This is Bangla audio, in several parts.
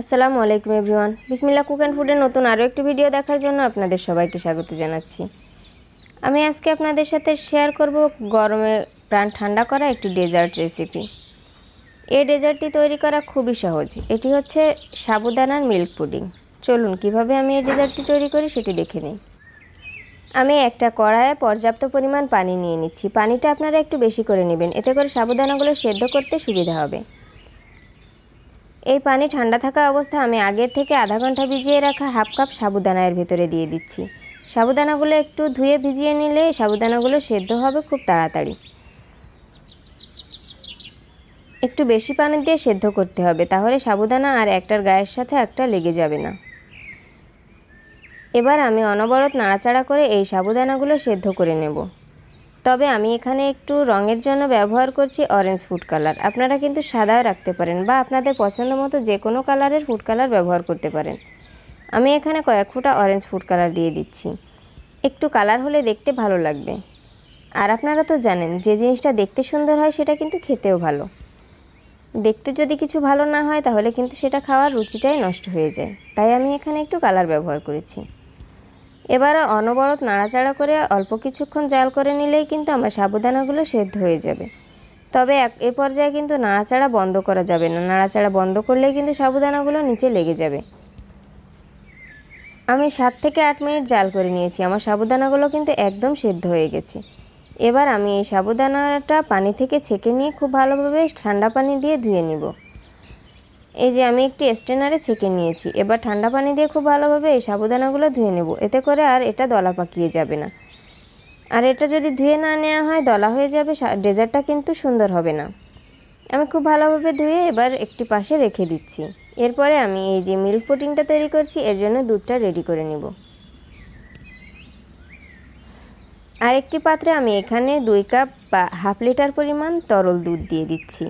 আসসালামু আলাইকুম, এভরিওয়ান। বিসমিল্লা কুক অ্যান্ড ফুডের নতুন আরও একটি ভিডিও দেখার জন্য আপনাদের সবাইকে স্বাগত জানাচ্ছি। আমি আজকে আপনাদের সাথে শেয়ার করব গরমে প্রাণ ঠান্ডা করা একটি ডেজার্ট রেসিপি। এই ডেজার্টটি তৈরি করা খুবই সহজ। এটি হচ্ছে সাবুদানার মিল্ক পুডিং। চলুন, কীভাবে আমি এই ডেজার্টটি তৈরি করি সেটি দেখে নিই। আমি একটা কড়াইয়ে পর্যাপ্ত পরিমাণ পানি নিয়ে নিচ্ছি। পানিটা আপনারা একটু বেশি করে নেবেন। এতে করে সাবুদানাগুলো সেদ্ধ করতে সুবিধা হবে। এই পানি ঠান্ডা থাকা অবস্থায় আমি আগের থেকে আধা ঘণ্টা ভিজিয়ে রাখা হাফ কাপ সাবুদানা এর ভেতরে দিয়ে দিচ্ছি। সাবুদানাগুলো একটু ধুয়ে ভিজিয়ে নিলে সাবুদানাগুলো সেদ্ধ হবে খুব তাড়াতাড়ি। একটু বেশি পানি দিয়ে সেদ্ধ করতে হবে, তাহলে সাবুদানা আর একটার গায়ের সাথে একটা লেগে যাবে না। এবার আমি অনবরত নাড়াচাড়া করে এই সাবুদানাগুলো সেদ্ধ করে নেব। তবে আমি এখানে একটু রঙের জন্য ব্যবহার করছি অরেঞ্জ ফুড কালার আপনারা কিন্তু সাদাও রাখতে পারেন বা আপনাদের পছন্দ মতো যে কোনো কালারের ফুড কালার ব্যবহার করতে পারেন। আমি এখানে কয়েক ফুটা অরেঞ্জ ফুড কালার দিয়ে দিচ্ছি। একটু কালার হলে দেখতে ভালো লাগবে। আর আপনারা তো জানেন, যে জিনিসটা দেখতে সুন্দর হয় সেটা কিন্তু খেতেও ভালো। দেখতে যদি কিছু ভালো না হয় তাহলে কিন্তু সেটা খাওয়ার রুচিটাই নষ্ট হয়ে যায়। তাই আমি এখানে একটু কালার ব্যবহার করেছি। এবার অনবরত নাড়াচাড়া করে অল্প কিছুক্ষণ জাল করে নিলেই কিন্তু আমার সাবুদানাগুলো সেদ্ধ হয়ে যাবে। তবে এক এ পর্যায়ে কিন্তু নাড়াচাড়া বন্ধ করা যাবে না। নাড়াচাড়া বন্ধ করলেই কিন্তু সাবুদানাগুলো নিচে লেগে যাবে। আমি সাত থেকে আট মিনিট জাল করে নিয়েছি। আমার সাবুদানাগুলো কিন্তু একদম সেদ্ধ হয়ে গেছে। এবার আমি এই সাবুদানাটা পানি থেকে ছেঁকে নিয়ে খুব ভালোভাবে ঠান্ডা পানি দিয়ে ধুয়ে নিব। এই যে আমি একটি স্টেনারে ছেঁকে নিয়েছি, এবার ঠান্ডা পানি দিয়ে খুব ভালোভাবে এই সাবুদানাগুলো ধুয়ে নেব, এতে করে আর এটা দলা পাকিয়ে যাবে না। আর এটা যদি ধুয়ে না নেওয়া হয়, দলা হয়ে যাবে ডেজার্টটা কিন্তু সুন্দর হবে না। আমি খুব ভালোভাবে ধুয়ে এবার একটি পাশে রেখে দিচ্ছি। এরপরে আমি এই যে মিল্ক পুডিংটা তৈরি করছি, এর জন্য দুধটা রেডি করে নেব। আর একটি পাত্রে আমি এখানে দুই কাপ বা হাফ লিটার পরিমাণ তরল দুধ দিয়ে দিচ্ছি।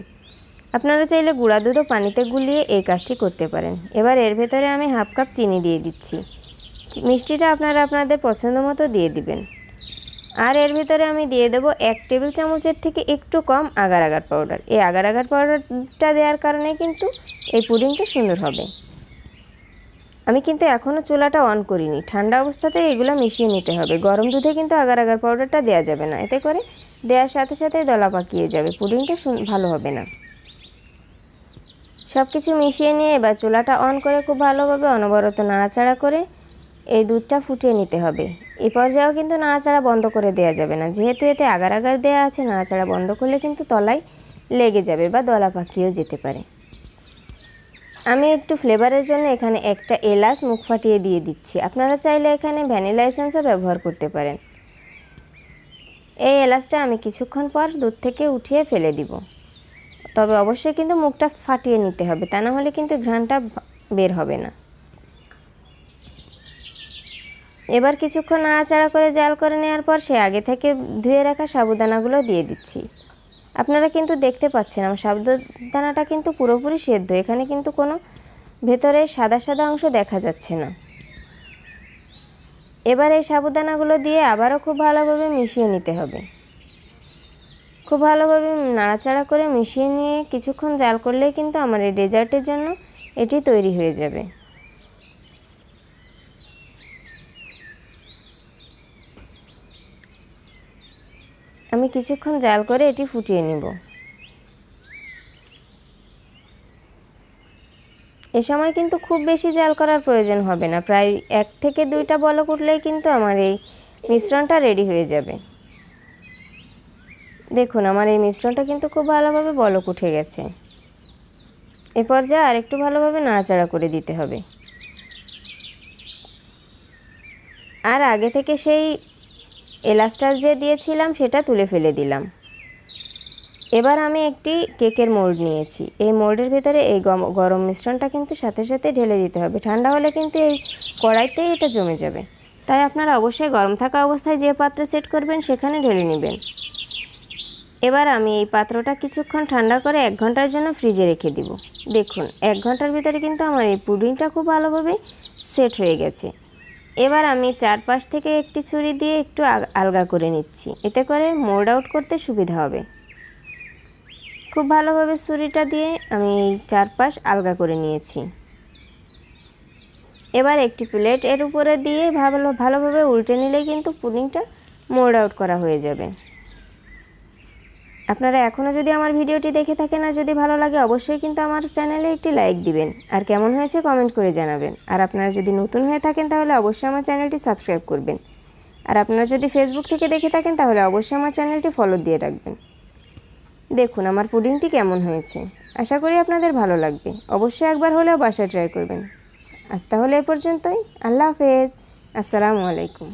আপনারা চাইলে গুঁড়া দুধও পানিতে গুলিয়ে এই কাজটি করতে পারেন। এবার এর ভেতরে আমি হাফ কাপ চিনি দিয়ে দিচ্ছি। মিষ্টিটা আপনারা আপনাদের পছন্দ মতো দিয়ে দিবেন। আর এর ভিতরে আমি দিয়ে দেবো এক টেবিল চামচের থেকে একটু কম আগার আগার পাউডার। এই আগার আগার পাউডারটা দেওয়ার কারণে কিন্তু এই পুডিংটা সুন্দর হবে। আমি কিন্তু এখনও চুলাটা অন করিনি। ঠান্ডা অবস্থাতে এগুলো মিশিয়ে নিতে হবে। গরম দুধে কিন্তু আগার আগার পাউডারটা দেওয়া যাবে না। এতে করে দেওয়ার সাথে সাথে দলা পাকিয়ে যাবে। পুডিংটা ভালো হবে না। সব কিছু মিশিয়ে নিয়ে এবার চুলাটা অন করে খুব ভালোভাবে অনবরত নাড়াচাড়া করে এই দুধটা ফুটিয়ে নিতে হবে। এই পর্যায়েও কিন্তু নাড়াচাড়া বন্ধ করে দেওয়া যাবে না। যেহেতু এতে আগার আগার দেওয়া আছে, নাড়াচাড়া বন্ধ করলে কিন্তু তলায় লেগে যাবে বা দলা পাকিয়েও যেতে পারে। আমি একটু ফ্লেভারের জন্য এখানে একটা এলাচ মুখ ফাটিয়ে দিয়ে দিচ্ছি। আপনারা চাইলে এখানে ভ্যানিলা এসেন্সও ব্যবহার করতে পারেন। এই এলাচটা আমি কিছুক্ষণ পর দুধ থেকে উঠিয়ে ফেলে দিব। তবে অবশ্যই কিন্তু মুখটা ফাটিয়ে নিতে হবে। তা না হলে কিন্তু ঘ্রাণটা বের হবে না। এবার কিছুক্ষণ নাড়াচাড়া করে জাল করে নেওয়ার পর সে আগে থেকে ধুয়ে রাখা সাবুদানাগুলো দিয়ে দিচ্ছি। আপনারা কিন্তু দেখতে পাচ্ছেন, আমার সাবুদানাটা কিন্তু পুরোপুরি সেদ্ধ। এখানে কিন্তু কোনো ভেতরে সাদা সাদা অংশ দেখা যাচ্ছে না। এবার এই সাবুদানাগুলো দিয়ে আবারও খুব ভালোভাবে মিশিয়ে নিতে হবে। খুব ভালোভাবে নাড়াচাড়া করে মিশিয়ে নিয়ে কিছুক্ষণ জাল করলেই কিন্তু আমার এই ডেজার্টের জন্য এটি তৈরি হয়ে যাবে। আমি কিছুক্ষণ জাল করে এটি ফুটিয়ে নিব। এ সময় কিন্তু খুব বেশি জাল করার প্রয়োজন হবে না, প্রায় এক থেকে দুইটা বলক উঠলেই কিন্তু আমার এই মিশ্রণটা রেডি হয়ে যাবে। দেখুন, আমার এই মিশ্রণটা কিন্তু খুব ভালোভাবে বলক উঠে গেছে। এ পর্যায়ে আরেকটু ভালোভাবে নাড়াচাড়া করে দিতে হবে। আর আগে থেকে সেই এলাচটা যে দিয়েছিলাম, সেটা তুলে ফেলে দিলাম। এবার আমি একটি কেকের মোল্ড নিয়েছি। এই মোল্ডের ভিতরে এই গরম মিশ্রণটা কিন্তু সাথে সাথে ঢেলে দিতে হবে। ঠান্ডা হলে কিন্তু এই কড়াইতেই এটা জমে যাবে। তাই আপনারা অবশ্যই গরম থাকা অবস্থায় যে পাত্রে সেট করবেন, সেখানে ঢেলে নেবেন। এবার আমি এই পাত্রটা কিছুক্ষণ ঠান্ডা করে এক ঘণ্টার জন্য ফ্রিজে রেখে দিব। দেখুন, এক ঘণ্টার ভিতরে কিন্তু আমার এই পুডিংটা খুব ভালোভাবে সেট হয়ে গেছে। এবার আমি চারপাশ থেকে একটি ছুরি দিয়ে একটু আলগা করে নিচ্ছি। এতে করে মোল্ড আউট করতে সুবিধা হবে। খুব ভালোভাবে ছুরিটা দিয়ে আমি এই চারপাশ আলগা করে নিয়েছি। এবার একটি প্লেট এর উপরে দিয়ে ভালো ভালোভাবে উল্টে নিলেই কিন্তু পুডিংটা মোল্ড আউট করা হয়ে যাবে। আপনারা এখনও যদি আমার ভিডিওটি দেখে থাকেন আর যদি ভালো লাগে, অবশ্যই কিন্তু আমার চ্যানেলে একটি লাইক দিবেন। আর কেমন হয়েছে কমেন্ট করে জানাবেন। আর আপনারা যদি নতুন হয়ে থাকেন তাহলে অবশ্যই আমার চ্যানেলটি সাবস্ক্রাইব করবেন। আর আপনারা যদি ফেসবুক থেকে দেখে থাকেন তাহলে অবশ্যই আমার চ্যানেলটি ফলো দিয়ে রাখবেন। দেখুন আমার পুডিংটি কেমন হয়েছে। আশা করি আপনাদের ভালো লাগবে। অবশ্যই একবার হলেও বাসায় ট্রাই করবেন। আজ তাহলে এ পর্যন্তই। আল্লাহ হাফেজ। আসসালামু আলাইকুম।